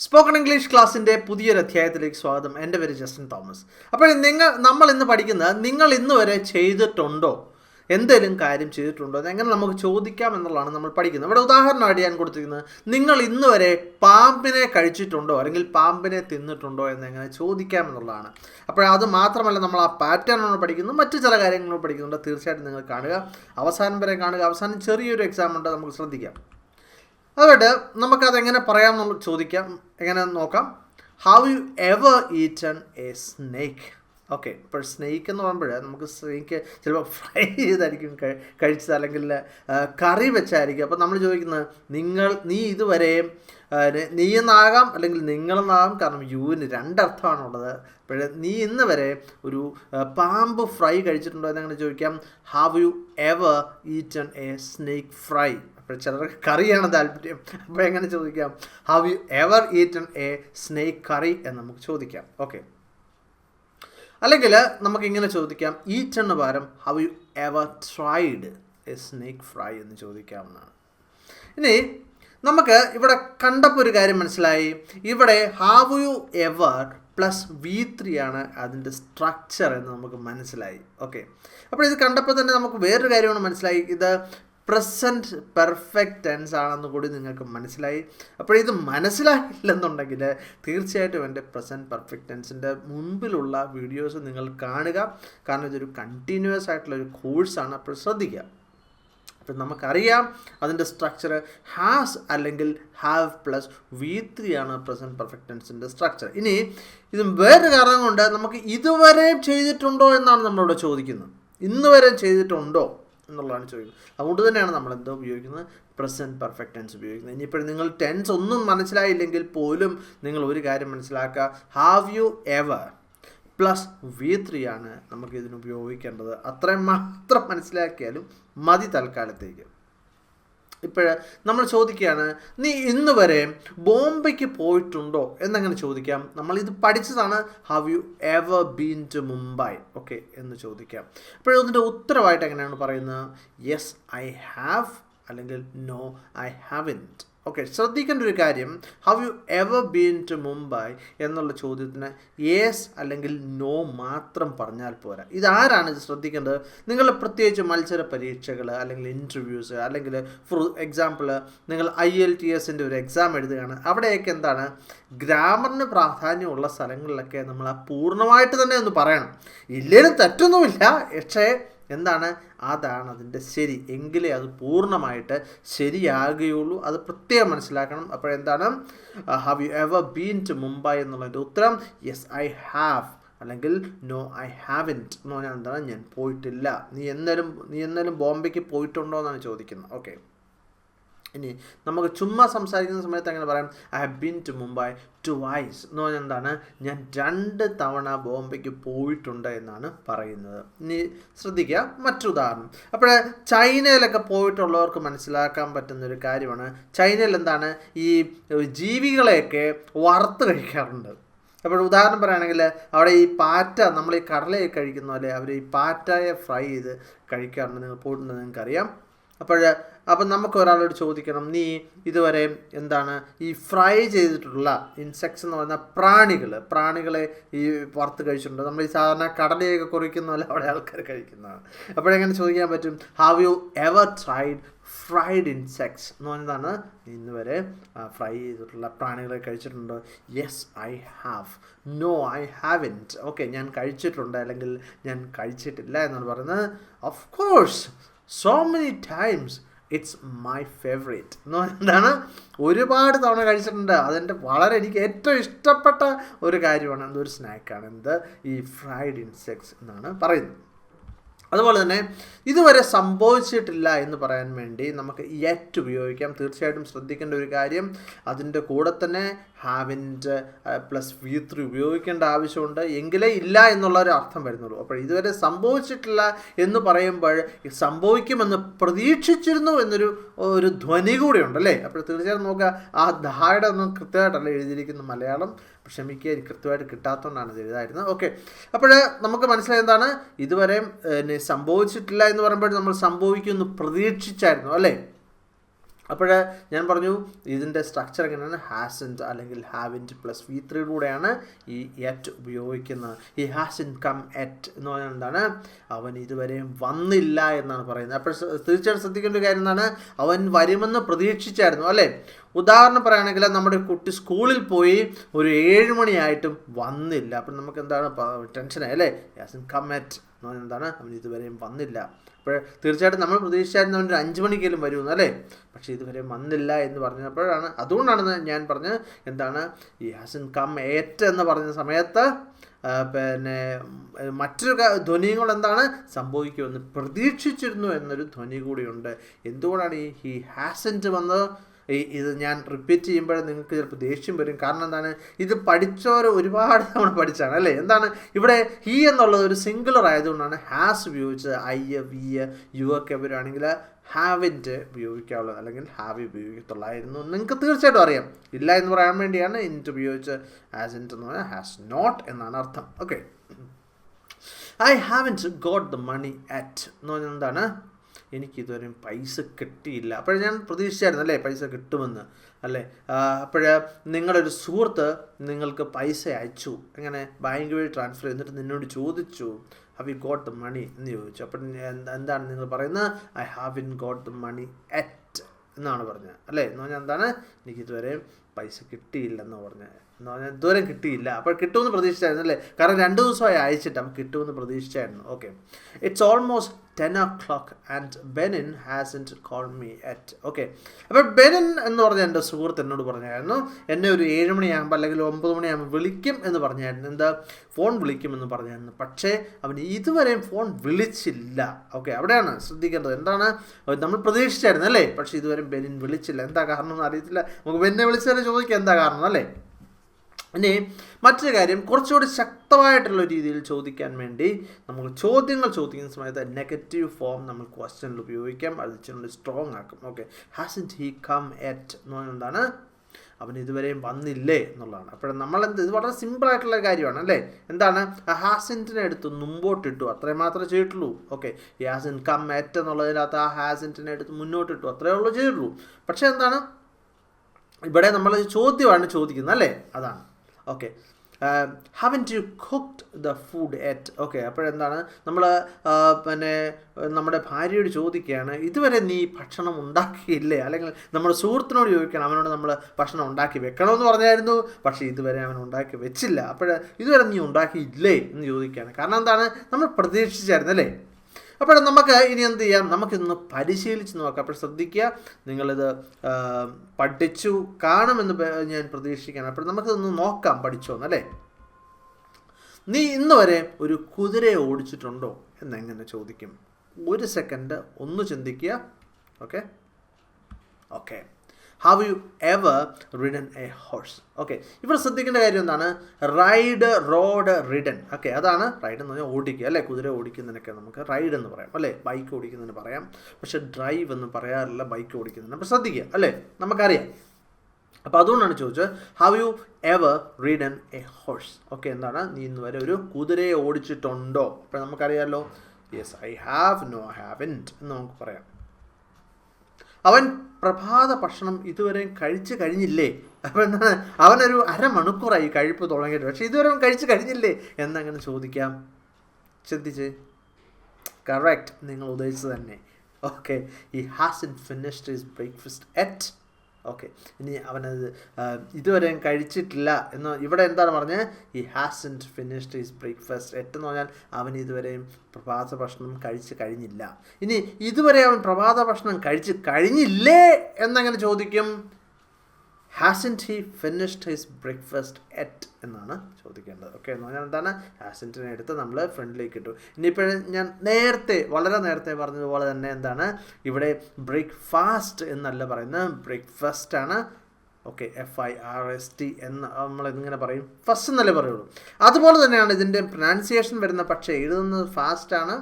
Spoken English ക്ലാസ്സിന്റെ പുതിയൊരു അധ്യായത്തിലേക്ക് സ്വാഗതം. എന്റെ പേര് ജസ്റ്റിൻ തോമസ്. അപ്പോൾ നിങ്ങൾ നമ്മൾ ഇന്ന് പഠിക്കുന്നത് നിങ്ങൾ ഇന്ന് വരെ ചെയ്തിട്ടുണ്ടോ? എന്തെങ്കിലും കാര്യം ചെയ്തിട്ടുണ്ടോ? എങ്ങനെ നമുക്ക് ചോദിക്കാം എന്നുള്ളതാണ് നമ്മൾ പഠിക്കുന്നത്. ഇവിടെ ഉദാഹരണമായിട്ട് ഞാൻ കൊടുത്തിരിക്കുന്നത് നിങ്ങൾ ഇന്ന് വരെ പാമ്പിനെ കഴിച്ചിട്ടുണ്ടോ? അല്ലെങ്കിൽ പാമ്പിനെ തിന്നിട്ടുണ്ടോ? എന്ന് എങ്ങനെ ചോദിക്കാം എന്നുള്ളതാണ്. അപ്പോൾ അത് മാത്രമല്ല നമ്മൾ ആ പാറ്റേൺ ആണ് പഠിക്കുന്നത് മറ്റു ചില കാര്യങ്ങളും പഠിക്കുന്നുണ്ട്. തീർച്ചയായിട്ടും നിങ്ങൾ കാണുക. അവസാനം വരെ കാണുക. അവസാനം ചെറിയൊരു എക്സാം ഉണ്ട്. നമുക്ക് ശ്രദ്ധിക്കാം. അതുകൊണ്ട് നമുക്കതെങ്ങനെ പറയാം നമ്മൾ ചോദിക്കാം. എങ്ങനെ നോക്കാം. How you ever eaten a snake okay ഇപ്പോൾ സ്നേക്ക് എന്ന് പറയുമ്പോൾ നമുക്ക് സ്നേക്ക് ചിലപ്പോൾ ഫ്രൈ ചെയ്തായിരിക്കും കഴി- കഴിച്ചത് അല്ലെങ്കിൽ കറി വെച്ചായിരിക്കും. അപ്പോൾ നമ്മൾ ചോദിക്കുന്നത് നിങ്ങൾ നീ ഇതുവരെ നീ എന്നാകാം അല്ലെങ്കിൽ നിങ്ങളെന്നാകാം. കാരണം യുവിന് രണ്ടർത്ഥമാണുള്ളത്. അപ്പോൾ നീ ഇന്ന് വരെ ഒരു പാമ്പ് ഫ്രൈ കഴിച്ചിട്ടുണ്ടോ എന്നങ്ങനെ ചോദിക്കാം. Have you ever eaten a snake fry അപ്പോൾ ചിലർക്ക് കറിയാണ് താല്പര്യം. അപ്പോൾ എങ്ങനെ ചോദിക്കാം? Have you ever eaten a snake curry എന്ന് നമുക്ക് ചോദിക്കാം. ഓക്കെ അല്ലെങ്കിൽ നമുക്ക് ഇങ്ങനെ ചോദിക്കാം. ഈറ്റണ് പകരം have you ever tried a snake fry എന്ന് ചോദിക്കാവുന്നതാണ്. ഇനി നമുക്ക് ഇവിടെ കണ്ടപ്പോൾ ഒരു കാര്യം മനസ്സിലായി. ഇവിടെ have you ever plus V three ആണ് അതിന്റെ സ്ട്രക്ചർ എന്ന് നമുക്ക് മനസ്സിലായി. ഓക്കെ അപ്പോൾ ഇത് കണ്ടപ്പോൾ തന്നെ നമുക്ക് വേറൊരു കാര്യമാണ് മനസ്സിലായി. ഇത് പ്രസന്റ് പെർഫെക്റ്റ് ടെൻസ് ആണെന്ന് കൂടി നിങ്ങൾക്ക് മനസ്സിലായി. അപ്പോൾ ഇത് മനസ്സിലായില്ലെന്നുണ്ടെങ്കിൽ തീർച്ചയായിട്ടും എന്റെ പ്രസന്റ് പെർഫെക്റ്റ് ടെൻസിന്റെ മുൻപിലുള്ള വീഡിയോസ് നിങ്ങൾ കാണുക. കാരണം ഇതൊരു കണ്ടിന്യൂസ് ആയിട്ടുള്ള ഒരു കോഴ്സാണ് അപ്പോൾ ശ്രദ്ധിക്കുക. അപ്പം നമുക്കറിയാം അതിന്റെ സ്ട്രക്ചർ ഹാസ് അല്ലെങ്കിൽ ഹാവ് പ്ലസ് വി ത്രീ ആണ് പ്രസന്റ് പെർഫെക്റ്റ് ടെൻസിന്റെ സ്ട്രക്ചർ ഇനി ഇത് വേറൊരു കാരണം കൊണ്ട് നമുക്ക് ഇതുവരെ ചെയ്തിട്ടുണ്ടോ എന്നാണ് നമ്മളോട് ചോദിക്കുന്നത്. ഇന്ന് വരെ ചെയ്തിട്ടുണ്ടോ? എന്നുള്ളതാണ് ചോദിക്കുന്നത് അതുകൊണ്ട് തന്നെയാണ് നമ്മൾ എന്തോ ഉപയോഗിക്കുന്നത്? പ്രസന്റ് പെർഫെക്റ്റ് ടെൻസ് ഉപയോഗിക്കുന്നത്. ഇനിയിപ്പോൾ നിങ്ങൾ ടെൻസ് ഒന്നും മനസ്സിലായില്ലെങ്കിൽ പോലും നിങ്ങൾ ഒരു കാര്യം മനസ്സിലാക്കുക. Have you ever plus V three ആണ് നമുക്ക് ഇതിന് ഉപയോഗിക്കേണ്ടത്. അത്രയും മാത്രം മനസ്സിലാക്കിയാലും മതി തൽക്കാലത്തേക്ക്. ഇപ്പോഴ് നമ്മൾ ചോദിക്കുകയാണ് നീ ഇന്ന് വരെ ബോംബെക്ക് പോയിട്ടുണ്ടോ? എന്നങ്ങനെ ചോദിക്കാം. നമ്മൾ ഇത് പഠിച്ചതാണ് have you ever been to Mumbai okay എന്ന് ചോദിക്കാം. അപ്പോഴതിന്റെ ഉത്തരവായിട്ട് എങ്ങനെയാണ് പറയുന്നത്? യെസ് ഐ ഹാവ് അല്ലെങ്കിൽ നോ ഐ ഹാവിന്റ് ഓക്കെ ശ്രദ്ധിക്കേണ്ട ഒരു കാര്യം have you ever been to Mumbai എന്നുള്ള ചോദ്യത്തിന് യേസ് അല്ലെങ്കിൽ നോ മാത്രം പറഞ്ഞാൽ പോരാ. ഇതാരാണ് ഇത് ശ്രദ്ധിക്കേണ്ടത്? നിങ്ങൾ പ്രത്യേകിച്ച് മത്സര പരീക്ഷകൾ അല്ലെങ്കിൽ ഇന്റർവ്യൂസ് അല്ലെങ്കിൽ ഫോർ എക്സാമ്പിൾ നിങ്ങൾ ഐ എൽ ടി എസിന്റെ ഒരു എക്സാം എഴുതുകയാണ്. അവിടെയൊക്കെ എന്താണ്? ഗ്രാമറിന് പ്രാധാന്യമുള്ള സ്ഥലങ്ങളിലൊക്കെ നമ്മൾ പൂർണമായിട്ട് തന്നെ ഒന്ന് പറയണം. ഇല്ലേലും തെറ്റൊന്നുമില്ല. പക്ഷേ എന്താണ്? അതാണ് അതിന്റെ ശരി. എങ്കിലേ അത് പൂർണമായിട്ട് ശരിയാകുകയുള്ളൂ. അത് പ്രത്യേകം മനസ്സിലാക്കണം. അപ്പോൾ എന്താണ്? Have you ever been to Mumbai എന്നുള്ളതിന്റെ ഉത്തരം യെസ് ഐ ഹാവ് അല്ലെങ്കിൽ നോ ഐ ഹാവിന്റ് എന്ന് പറഞ്ഞാൽ എന്താണ്? ഞാൻ പോയിട്ടില്ല. നീ എന്നാലും നീ എന്നാലും ബോംബെക്ക് പോയിട്ടുണ്ടോ എന്നാണ് ചോദിക്കുന്നത്. ഓക്കെ ഇനി നമുക്ക് ചുമ്മാ സംസാരിക്കുന്ന സമയത്ത് അങ്ങനെ പറയാം I have been to Mumbai twice എന്ന് പറഞ്ഞാൽ എന്താണ്? ഞാൻ രണ്ട് തവണ ബോംബെക്ക് പോയിട്ടുണ്ട് എന്നാണ് പറയുന്നത്. ഇനി ശ്രദ്ധിക്കുക മറ്റുദാഹരണം അപ്പോൾ ചൈനയിലൊക്കെ പോയിട്ടുള്ളവർക്ക് മനസ്സിലാക്കാൻ പറ്റുന്ന ഒരു കാര്യമാണ് ചൈനയിൽ എന്താണ്? ഈ ജീവികളെയൊക്കെ വറുത്ത് കഴിക്കാറുണ്ട്. അപ്പോൾ ഉദാഹരണം പറയുകയാണെങ്കിൽ അവിടെ ഈ പാറ്റ നമ്മൾ ഈ കടലയൊക്കെ കഴിക്കുന്ന പോലെ അവർ ഈ പാറ്റയെ ഫ്രൈ ചെയ്ത് കഴിക്കാറുണ്ട്. നിങ്ങൾ പോയിട്ടുണ്ടെന്ന് നിങ്ങൾക്കറിയാം. അപ്പോൾ അപ്പം നമുക്ക് ഒരാളോട് ചോദിക്കണം നീ ഇതുവരെ എന്താണ് ഈ ഫ്രൈ ചെയ്തിട്ടുള്ള ഇൻസെക്ട്സ് എന്ന് പറയുന്ന പ്രാണികൾ പ്രാണികളെ ഈ വറുത്ത് കഴിച്ചിട്ടുണ്ട്? നമ്മൾ ഈ സാധാരണ കടലയൊക്കെ കുറിക്കുന്ന പോലെ അവിടെ ആൾക്കാർ കഴിക്കുന്നതാണ്. അപ്പോഴെങ്ങനെ ചോദിക്കാൻ പറ്റും? Have you ever tried fried insects എന്ന് പറയുന്നതാണ് ഇന്ന് വരെ ഫ്രൈ ചെയ്തിട്ടുള്ള പ്രാണികളെ കഴിച്ചിട്ടുണ്ട്? Yes I have no I haven't okay ഞാൻ കഴിച്ചിട്ടുണ്ട് അല്ലെങ്കിൽ ഞാൻ കഴിച്ചിട്ടില്ല എന്നാണ് പറയുന്നത്. Of course so many times it's my favourite എന്ന് എന്താണ് ഒരുപാട് തവണ കഴിച്ചിട്ടുണ്ട്. അതെന്റെ വളരെ എനിക്ക് ഏറ്റവും ഇഷ്ടപ്പെട്ട ഒരു കാര്യമാണ്. എന്തൊരു സ്നാക്കാണ്. എന്ത്? ഈ ഫ്രൈഡ് ഇൻസെക്ട്സ് എന്നാണ് പറയുന്നത്. അതുപോലെ തന്നെ ഇതുവരെ സംഭവിച്ചിട്ടില്ല എന്ന് പറയാൻ വേണ്ടി നമുക്ക് യെറ്റ് ഉപയോഗിക്കാം. തീർച്ചയായിട്ടും ശ്രദ്ധിക്കേണ്ട ഒരു കാര്യം അതിന്റെ കൂടെ തന്നെ ഹാവിന്റെ പ്ലസ് വി ത്രീ ഉപയോഗിക്കേണ്ട ആവശ്യമുണ്ട്. എങ്കിലേ ഇല്ല എന്നുള്ള ഒരു അർത്ഥം വരുന്നുള്ളൂ. അപ്പോൾ ഇതുവരെ സംഭവിച്ചിട്ടില്ല എന്ന് പറയുമ്പോൾ സംഭവിക്കുമെന്ന് പ്രതീക്ഷിച്ചിരുന്നു എന്നൊരു ഒരു ധ്വനി കൂടിയുണ്ട് അല്ലേ അപ്പോൾ തീർച്ചയായും നോക്കുക ആ ധായുടെ ഒന്നും കൃത്യമായിട്ടല്ല എഴുതിയിരിക്കുന്ന മലയാളം ക്ഷമിക്കുക കൃത്യമായിട്ട് കിട്ടാത്തതുകൊണ്ടാണ് ഇത് എഴുതായിരുന്നത് ഓക്കെ. അപ്പോൾ നമുക്ക് മനസ്സിലായത് എന്താണ്? ഇതുവരെ സംഭവിച്ചിട്ടില്ല എന്ന് പറയുമ്പോൾ നമ്മൾ സംഭവിക്കുമെന്ന് പ്രതീക്ഷിച്ചായിരുന്നു അല്ലേ? അപ്പോൾ ഞാൻ പറഞ്ഞു ഇതിന്റെ സ്ട്രക്ചർ എങ്ങനെയാണ്? ഹാസന്റ് അല്ലെങ്കിൽ ഹാവിന്റ് പ്ലസ് വി ത്രീയിലൂടെയാണ് ഈ എറ്റ് ഉപയോഗിക്കുന്നത്. ഈ ഹാസിൻ കം എറ്റ് എന്ന് പറഞ്ഞാൽ എന്താണ്? അവൻ ഇതുവരെയും വന്നില്ല എന്നാണ് പറയുന്നത്. അപ്പോൾ തീർച്ചയായിട്ടും ശ്രദ്ധിക്കേണ്ട ഒരു കാര്യം എന്താണ്? അവൻ വരുമെന്ന് പ്രതീക്ഷിച്ചായിരുന്നു അല്ലേ? ഉദാഹരണം പറയുകയാണെങ്കിൽ നമ്മുടെ കുട്ടി സ്കൂളിൽ പോയി ഒരു ഏഴ് മണിയായിട്ടും വന്നില്ല. അപ്പം നമുക്ക് എന്താണ് ടെൻഷനായി അല്ലേ? ഹാസിൻ കം എറ്റ് പറഞ്ഞാൽ എന്താണ്? അവൻ ഇതുവരെയും വന്നില്ല. അപ്പോൾ തീർച്ചയായിട്ടും നമ്മൾ പ്രതീക്ഷിച്ചായിരുന്നു അവന്റെ അഞ്ച് മണിക്കെങ്കിലും വരുമെന്ന് അല്ലേ? പക്ഷേ ഇതുവരെ വന്നില്ല എന്ന് പറഞ്ഞപ്പോഴാണ് അതുകൊണ്ടാണ് ഞാൻ പറഞ്ഞത് എന്താണ്? ഈ ഹസൻ കം ഏറ്റ് എന്ന് പറഞ്ഞ സമയത്ത് പിന്നെ മറ്റൊരു ധ്വനിയും കൂടെ എന്താണ് സംഭവിക്കുമെന്ന് പ്രതീക്ഷിച്ചിരുന്നു എന്നൊരു ധ്വനി കൂടിയുണ്ട്. എന്തുകൊണ്ടാണ് ഈ ഹി ഹാസന്റ് വന്നത്? ഇത് ഞാൻ റിപ്പീറ്റ് ചെയ്യുമ്പോൾ നിങ്ങൾക്ക് ചിലപ്പോൾ ദേഷ്യം വരും. കാരണം എന്താണ്? ഇത് പഠിച്ചവർ ഒരുപാട് തവണ പഠിച്ചാണ് അല്ലേ? എന്താണ്? ഇവിടെ ഹി എന്നുള്ളത് ഒരു സിംഗുലർ ആയതുകൊണ്ടാണ് ഹാസ് ഉപയോഗിച്ചത്. ഐ വി യു ഒക്കെ വരുവാണെങ്കിൽ ഹാവിന്റെ ഉപയോഗിക്കാവുള്ളത് അല്ലെങ്കിൽ ഹാവി ഉപയോഗിക്കത്തുള്ളായിരുന്നു. നിങ്ങൾക്ക് തീർച്ചയായിട്ടും അറിയാം. ഇല്ല എന്ന് പറയാൻ വേണ്ടിയാണ് ഇന്റ് ഉപയോഗിച്ച് ആസ് ഇന്റ് എന്ന് പറഞ്ഞാൽ ഹാസ് നോട്ട് എന്നാണ് അർത്ഥം. Okay I haven't got the money yet എന്ന് പറഞ്ഞാൽ എന്താണ്? എനിക്ക് ഇതുവരെയും പൈസ കിട്ടിയില്ല. അപ്പോൾ ഞാൻ പ്രതീക്ഷിച്ചായിരുന്നു അല്ലേ പൈസ കിട്ടുമെന്ന്. അല്ലേ? അപ്പോൾ നിങ്ങളൊരു സുഹൃത്ത് നിങ്ങൾക്ക് പൈസ അയച്ചു. അങ്ങനെ ബാങ്ക് വഴി ട്രാൻസ്ഫർ ചെയ്തിട്ട് നിന്നോട് ചോദിച്ചു have you got the money എന്ന് ചോദിച്ചു. അപ്പം എന്താണ് നിങ്ങൾ പറയുന്നത്? I haven't got the money yet എന്നാണ് പറഞ്ഞത്. അല്ലേ? എന്ന് പറഞ്ഞാൽ എന്താണ്? എനിക്കിതുവരെയും പൈസ കിട്ടിയില്ലെന്ന് പറഞ്ഞത്. എന്ന് ഇതുവരെ കിട്ടിയില്ല. അപ്പോൾ കിട്ടുമെന്ന് പ്രതീക്ഷിച്ചായിരുന്നു അല്ലേ? കാരണം രണ്ട് ദിവസമായി അയച്ചിട്ട് നമുക്ക് കിട്ടുമെന്ന് പ്രതീക്ഷിച്ചായിരുന്നു. Okay it's almost ten o'clock and Benin hasn't called me yet okay അപ്പോൾ ബെനിൻ എന്ന് പറഞ്ഞ എന്റെ സുഹൃത്ത് എന്നോട് പറഞ്ഞായിരുന്നു എന്നെ ഒരു ഏഴ് മണിയാകുമ്പോൾ അല്ലെങ്കിൽ ഒമ്പത് മണിയാകുമ്പോൾ വിളിക്കും എന്ന് പറഞ്ഞായിരുന്നു. എന്താ? ഫോൺ വിളിക്കും എന്ന് പറഞ്ഞായിരുന്നു. പക്ഷേ അവൻ ഇതുവരെയും ഫോൺ വിളിച്ചില്ല. ഓക്കെ അവിടെയാണ് ശ്രദ്ധിക്കേണ്ടത്. എന്താണ്? നമ്മൾ പ്രതീക്ഷിച്ചായിരുന്നു അല്ലേ? പക്ഷേ ഇതുവരെയും ബെനിൻ വിളിച്ചില്ല. എന്താ കാരണം എന്ന് അറിയത്തില്ല. നമുക്ക് ബെന്നെ വിളിച്ചാലും ചോദിക്കാം എന്താ കാരണം അല്ലേ? ഇനി മറ്റൊരു കാര്യം കുറച്ചുകൂടി ശക്തമായിട്ടുള്ള രീതിയിൽ ചോദിക്കാൻ വേണ്ടി നമ്മൾ ചോദ്യങ്ങൾ ചോദിക്കുന്ന സമയത്ത് നെഗറ്റീവ് ഫോം നമ്മൾ ക്വസ്റ്റ്യനിൽ ഉപയോഗിക്കാം. അത് ഇച്ചിരി സ്ട്രോങ് ആക്കും. Okay hasn't he come yet എന്ന് പറയുന്നതാണ് അവൻ ഇതുവരെയും വന്നില്ലേ എന്നുള്ളതാണ്. അപ്പോൾ നമ്മൾ എന്ത് ഇത് വളരെ സിമ്പിൾ ആയിട്ടുള്ള കാര്യമാണ് അല്ലേ? എന്താണ്? ഹാസിന്റിനെ എടുത്ത് മുമ്പോട്ടിട്ടു. അത്രയും മാത്രമേ ചെയ്തിട്ടുള്ളൂ. ഓക്കെ ഹാസിൻ കം എറ്റ് എന്നുള്ളതിനകത്ത് ആ ഹാസിന്റിനെ എടുത്ത് മുന്നോട്ടിട്ടു. അത്രയേ ഉള്ളൂ ചെയ്തിട്ടുള്ളൂ. പക്ഷേ എന്താണ്? ഇവിടെ നമ്മൾ ചോദ്യമാണ് ചോദിക്കുന്നത് അല്ലേ? അതാണ്. Okay haven't you cooked the food yet okay അപ്പോഴെന്താണ് നമ്മൾ പിന്നെ നമ്മുടെ ഭാര്യയോട് ചോദിക്കുകയാണ് ഇതുവരെ നീ ഭക്ഷണം ഉണ്ടാക്കിയില്ലേ? അല്ലെങ്കിൽ നമ്മുടെ സുഹൃത്തിനോട് ചോദിക്കണം അവനോട് നമ്മൾ ഭക്ഷണം ഉണ്ടാക്കി വെക്കണമെന്ന് പറഞ്ഞായിരുന്നു പക്ഷേ ഇതുവരെ അവൻ ഉണ്ടാക്കി വെച്ചില്ല. അപ്പോൾ ഇതുവരെ നീ ഉണ്ടാക്കിയില്ലേ എന്ന് ചോദിക്കുകയാണ്. കാരണം എന്താണ്? നമ്മൾ പ്രതീക്ഷിച്ചായിരുന്നു അല്ലേ? അപ്പോൾ നമുക്ക് ഇനി എന്ത് ചെയ്യാം? നമുക്കിന്ന് പരിശീലിച്ച് നോക്കാം. അപ്പോൾ ശ്രദ്ധിക്കുക നിങ്ങളിത് പഠിച്ചു കാണുമെന്ന് ഞാൻ പ്രതീക്ഷിക്കുകയാണ്. അപ്പോൾ നമുക്കിതൊന്ന് നോക്കാം പഠിച്ചോന്ന് അല്ലേ? നീ ഇന്ന് വരെ ഒരു കുതിരയെ ഓടിച്ചിട്ടുണ്ടോ എന്നെങ്ങനെ ചോദിക്കും. ഒരു സെക്കൻഡ് ഒന്ന് ചിന്തിക്കുക. Okay okay have you ever ridden a horse okay ഇവിടെ ശ്രദ്ധിക്കേണ്ട കാര്യം എന്താണ്? റൈഡ് റോഡ് റിഡൻ ഓക്കെ അതാണ് റൈഡ് എന്ന് പറഞ്ഞാൽ ഓടിക്കുക അല്ലേ? കുതിര ഓടിക്കുന്നതിനൊക്കെ നമുക്ക് റൈഡ് എന്ന് പറയാം അല്ലേ? ബൈക്ക് ഓടിക്കുന്നതിന് പറയാം. പക്ഷേ ഡ്രൈവ് എന്ന് പറയാറില്ല ബൈക്ക് ഓടിക്കുന്നതിന്. അപ്പോൾ ശ്രദ്ധിക്കുക അല്ലേ? നമുക്കറിയാം. അപ്പോൾ അതുകൊണ്ടാണ് ചോദിച്ചത് have you ever ridden a horse okay എന്താണ്? നീ ഇന്ന് വരെ ഒരു കുതിരയെ ഓടിച്ചിട്ടുണ്ടോ? അപ്പോൾ നമുക്കറിയാമല്ലോ yes I have no haven't എന്ന് നമുക്ക് പറയാം. അവൻ പ്രഭാത ഭക്ഷണം ഇതുവരെ കഴിച്ചു കഴിഞ്ഞില്ലേ? അപ്പം എന്താണ്? അവനൊരു അരമണിക്കൂറായി കഴിപ്പ് തുടങ്ങിയിട്ട്. പക്ഷേ ഇതുവരെ അവൻ കഴിച്ചു കഴിഞ്ഞില്ലേ? എന്നങ്ങനെ ചോദിക്കാം. ചിന്തിച്ച്. കറക്റ്റ് നിങ്ങൾ ഉദ്ദേശിച്ചത് തന്നെ. Okay he hasn't finished his breakfast yet okay ഇനി അവനത് ഇതുവരെ കഴിച്ചിട്ടില്ല എന്ന് ഇവിടെ എന്താണ് പറഞ്ഞത് he hasn't finished his breakfast എട്ടെന്ന് പറഞ്ഞാൽ അവൻ ഇതുവരെയും പ്രഭാത ഭക്ഷണം കഴിച്ച് കഴിഞ്ഞില്ല. ഇനി ഇതുവരെ അവൻ പ്രഭാത ഭക്ഷണം കഴിച്ച് കഴിഞ്ഞില്ലേ എന്നങ്ങനെ ചോദിക്കും? Hasn't he finished his breakfast yet എന്നാണ് ചോദിക്കേണ്ടത്. ഓക്കെ എന്ന് പറഞ്ഞാൽ എന്താണ്? ഹാസന്റിനെ എടുത്ത് നമ്മൾ ഫ്രണ്ടിലേക്ക് ഇട്ടു. ഇനിയിപ്പോൾ ഞാൻ നേരത്തെ വളരെ നേരത്തെ പറഞ്ഞതുപോലെ തന്നെ എന്താണ്? ഇവിടെ ബ്രേക്ക്ഫാസ്റ്റ് എന്നല്ല പറയുന്നത്. ബ്രേക്ക്ഫാസ്റ്റ് ആണ്. Okay F I R S T എന്ന് നമ്മൾ ഇങ്ങനെ പറയും. ഫസ്റ്റ് എന്നല്ലേ പറയുള്ളൂ. അതുപോലെ തന്നെയാണ് ഇതിന്റെ പ്രൊനൗൺസിയേഷൻ വരുന്ന പക്ഷേ എഴുതുന്നത് ഫാസ്റ്റാണ്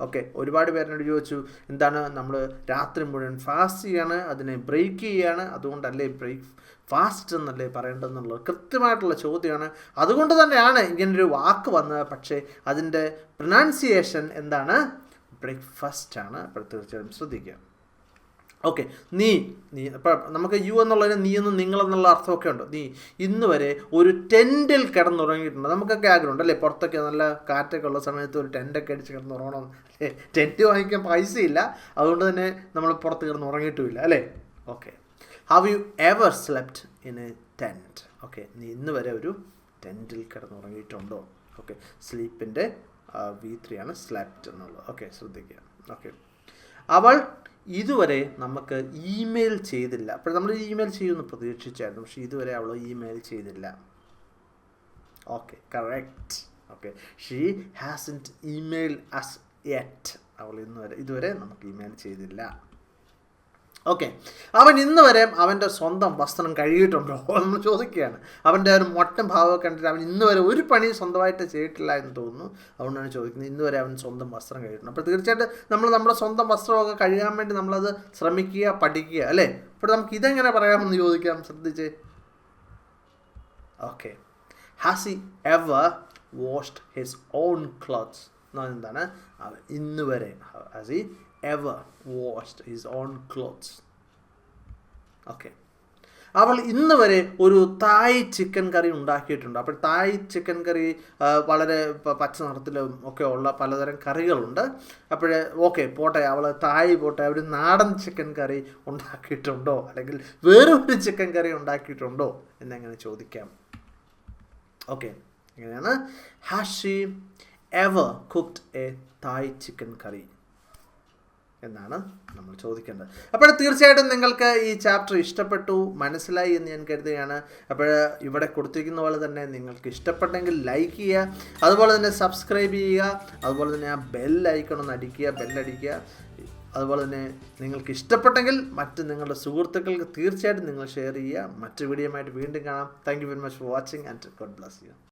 ഓക്കെ ഒരുപാട് പേരെന്നോട് ചോദിച്ചു എന്താണ് നമ്മൾ രാത്രി മുഴുവൻ ഫാസ്റ്റ് ചെയ്യാണ്? അതിനെ ബ്രേക്ക് ചെയ്യാണ്? അതുകൊണ്ടല്ലേ ബ്രേക്ക് ഫാസ്റ്റ് എന്നല്ലേ പറയേണ്ടതെന്നുള്ളത് കൃത്യമായിട്ടുള്ള ചോദ്യമാണ്. അതുകൊണ്ട് തന്നെയാണ് ഇങ്ങനൊരു വാക്ക് വന്നത്. പക്ഷേ അതിന്റെ പ്രൊനൗൺസിയേഷൻ എന്താണ്? ബ്രേക്ക്ഫാസ്റ്റ് ആണ്. തീർച്ചയായും ശ്രദ്ധിക്കുക. ഓക്കെ നീ നീ അപ്പം നമുക്ക് യു എന്നുള്ളതിന് നീ നിങ്ങൾ എന്നുള്ള അർത്ഥമൊക്കെ ഉണ്ട്. നീ ഇന്ന് വരെ ഒരു ടെന്റിൽ കിടന്നുറങ്ങിയിട്ടുണ്ട്. നമുക്കൊക്കെ ആഗ്രഹമുണ്ട് അല്ലേ? പുറത്തൊക്കെ നല്ല കാറ്റൊക്കെ ഉള്ള സമയത്ത് ഒരു ടെന്റൊക്കെ അടിച്ച് കിടന്നുറങ്ങണം. അല്ലേ? ടെന്റ് വാങ്ങിക്കാൻ പൈസയില്ല. അതുകൊണ്ട് തന്നെ നമ്മൾ പുറത്ത് കിടന്ന് ഉറങ്ങിയിട്ടുമില്ല അല്ലേ? Okay have you ever slept in a tent okay നീ ഇന്ന് വരെ ഒരു ടെന്റിൽ കിടന്നുറങ്ങിയിട്ടുണ്ടോ? ഓക്കെ സ്ലീപ്പിന്റെ വി ത്രീ ആണ് സ്ലെപ്റ്റ് എന്നുള്ളത്. ഓക്കെ ശ്രദ്ധിക്കുക. ഓക്കെ അവൾ ഇതുവരെ നമുക്ക് ഇമെയിൽ ചെയ്തില്ല. അപ്പോൾ നമ്മൾ ഇമെയിൽ ചെയ്യുമെന്ന് പ്രതീക്ഷിച്ചായിരുന്നു. പക്ഷേ ഇതുവരെ അവൾ ഇമെയിൽ ചെയ്തില്ല. Okay correct okay she hasn't email as yet അവൾ ഇന്ന് വരെ ഇതുവരെ നമുക്ക് ഇമെയിൽ ചെയ്തില്ല. ഓക്കെ അവൻ ഇന്ന് വരെ അവന്റെ സ്വന്തം വസ്ത്രം കഴുകിയിട്ടുണ്ടോ നമ്മൾ ചോദിക്കുകയാണ്. അവന്റെ ഒരു മൊട്ടൻ ഭാവമൊക്കെ കണ്ടിട്ട് അവൻ ഇന്ന് വരെ ഒരു പണിയും സ്വന്തമായിട്ട് ചെയ്തിട്ടില്ല എന്ന് തോന്നുന്നു. അതുകൊണ്ടാണ് ചോദിക്കുന്നത് ഇന്ന് വരെ അവൻ സ്വന്തം വസ്ത്രം കഴുകിയിട്ടുണ്ട്? അപ്പോൾ തീർച്ചയായിട്ടും നമ്മൾ നമ്മുടെ സ്വന്തം വസ്ത്രമൊക്കെ കഴുകാൻ വേണ്ടി നമ്മളത് ശ്രമിക്കുക പഠിക്കുക അല്ലേ? അപ്പോൾ നമുക്ക് ഇതെങ്ങനെ പറയാമെന്ന് ചോദിക്കാം ശ്രദ്ധിച്ച്. Okay has he ever washed his own clothes എന്ന് എന്താണ്? അവൻ ഇന്ന് വരെ has he ever washed his own clothes okay അവൾ ഇന്ന് വരെ ഒരു തായ് ചിക്കൻ കറി ഉണ്ടാക്കിയിട്ടുണ്ട്. അപ്പോൾ തായ് ചിക്കൻ കറി വളരെ പച്ച നിറത്തിലും ഒക്കെ ഉള്ള പലതരം കറികളുണ്ട്. അപ്പോൾ ഓക്കെ പോട്ടെ അവൾ തായ് പോട്ടെ ഒരു നാടൻ ചിക്കൻ കറി ഉണ്ടാക്കിയിട്ടുണ്ടോ? അല്ലെങ്കിൽ വേറൊരു ചിക്കൻ കറി ഉണ്ടാക്കിയിട്ടുണ്ടോ? എന്നെങ്ങനെ ചോദിക്കാം. ഓക്കെ എങ്ങനെയാണ് has she ever cooked a Thai chicken curry എന്നാണ് നമ്മൾ ചോദിക്കേണ്ടത്. അപ്പോൾ തീർച്ചയായിട്ടും നിങ്ങൾക്ക് ഈ ചാപ്റ്റർ ഇഷ്ടപ്പെട്ടു മനസ്സിലായി എന്ന് ഞാൻ കരുതുകയാണ്. അപ്പോൾ ഇവിടെ കൊടുത്തിരിക്കുന്ന പോലെ തന്നെ നിങ്ങൾക്ക് ഇഷ്ടപ്പെട്ടെങ്കിൽ ലൈക്ക് ചെയ്യുക അതുപോലെ തന്നെ സബ്സ്ക്രൈബ് ചെയ്യുക അതുപോലെ തന്നെ ആ ഒന്ന് അടിക്കുക ബെല്ലടിക്കുക അതുപോലെ തന്നെ നിങ്ങൾക്ക് ഇഷ്ടപ്പെട്ടെങ്കിൽ മറ്റ് നിങ്ങളുടെ സുഹൃത്തുക്കൾക്ക് തീർച്ചയായിട്ടും നിങ്ങൾ ഷെയർ ചെയ്യുക. മറ്റു വീഡിയോ വീണ്ടും കാണാം. Thank you very much for watching and God bless you